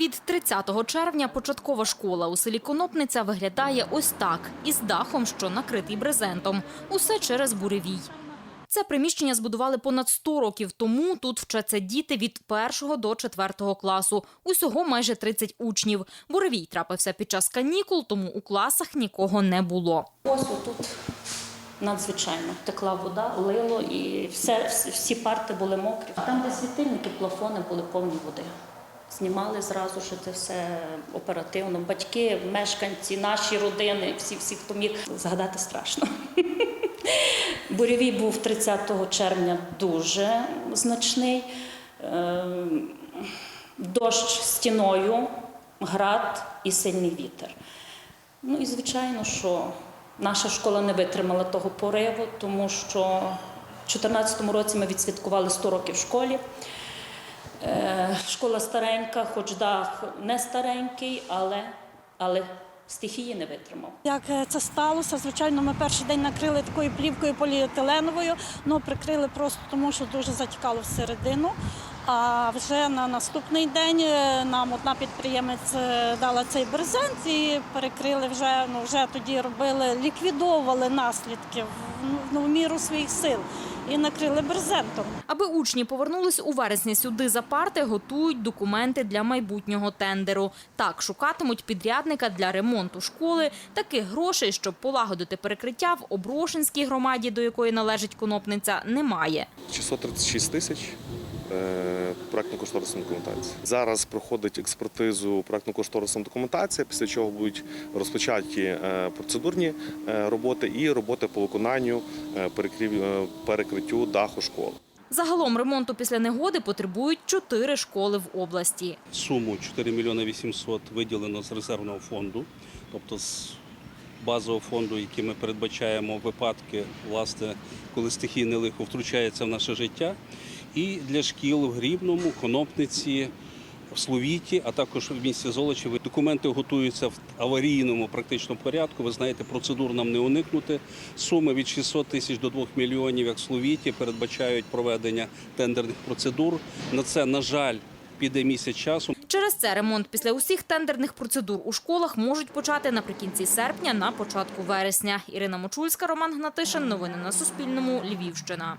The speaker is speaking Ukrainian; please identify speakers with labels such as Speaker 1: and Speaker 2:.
Speaker 1: Від 30 червня початкова школа у селі Конопниця виглядає ось так, із дахом, що накритий брезентом. Усе через буревій. Це приміщення збудували понад 100 років тому. Тут вчаться діти від 1 до 4 класу. Усього майже 30 учнів. Буревій трапився під час канікул, тому у класах нікого не було.
Speaker 2: Ось тут надзвичайно текла вода, лило і все, всі- парти були мокрі. Там, де світильники, плафони були повні води. Знімали зразу ж це все оперативно. Батьки, мешканці, наші родини, всі, всі, хто міг згадати страшно. Бурєвій був 30 червня дуже значний. Ем, Дощ стіною, град і сильний вітер. Ну і звичайно, що наша школа не витримала того пориву, тому що в 2014 році ми відсвяткували 100 років школі. Е, Школа старенька, хоч дах не старенький, але, але стихії не витримав.
Speaker 3: Як е, це сталося? Звичайно, ми перший день накрили такою плівкою поліетиленовою, але прикрили просто тому, що дуже затікало всередину. А вже на наступний день е, нам одна підприємець е, дала цей брезент і перекрили вже, ну вже тоді робили, ліквідовували наслідки в, ну, в міру своїх сил і накрили брезентом.
Speaker 1: Аби учні повернулись у вересні сюди за парти, готують документи для майбутнього тендеру. Так шукатимуть підрядника для ремонту школи. Таких грошей, щоб полагодити перекриття в Оброшинській громаді, до якої належить Конопниця, немає.
Speaker 4: 636 тисяч е, проектно-кошторисної документації. Зараз проходить експертизу проектно-кошторисної документації, після чого будуть розпочаті е, процедурні е, роботи і роботи по виконанню перекрів- перекриттю даху школи.
Speaker 1: Загалом ремонту після негоди потребують чотири школи в області.
Speaker 5: Суму 4 мільйони 800 виділено з резервного фонду, тобто з базового фонду, який ми передбачаємо випадки, власне, коли стихійне лихо втручається в наше життя. І для шкіл в Грібному, Конопниці, в Словіті, а також в місті Золочеві. Документи готуються в аварійному практично порядку. Ви знаєте, процедур нам не уникнути. Суми від 600 тисяч до 2 мільйонів, як в Словіті, передбачають проведення тендерних процедур. На це, на жаль, піде місяць часу.
Speaker 1: Через це ремонт після усіх тендерних процедур у школах можуть почати наприкінці серпня, на початку вересня. Ірина Мочульська, Роман Гнатишин. Новини на Суспільному. Львівщина.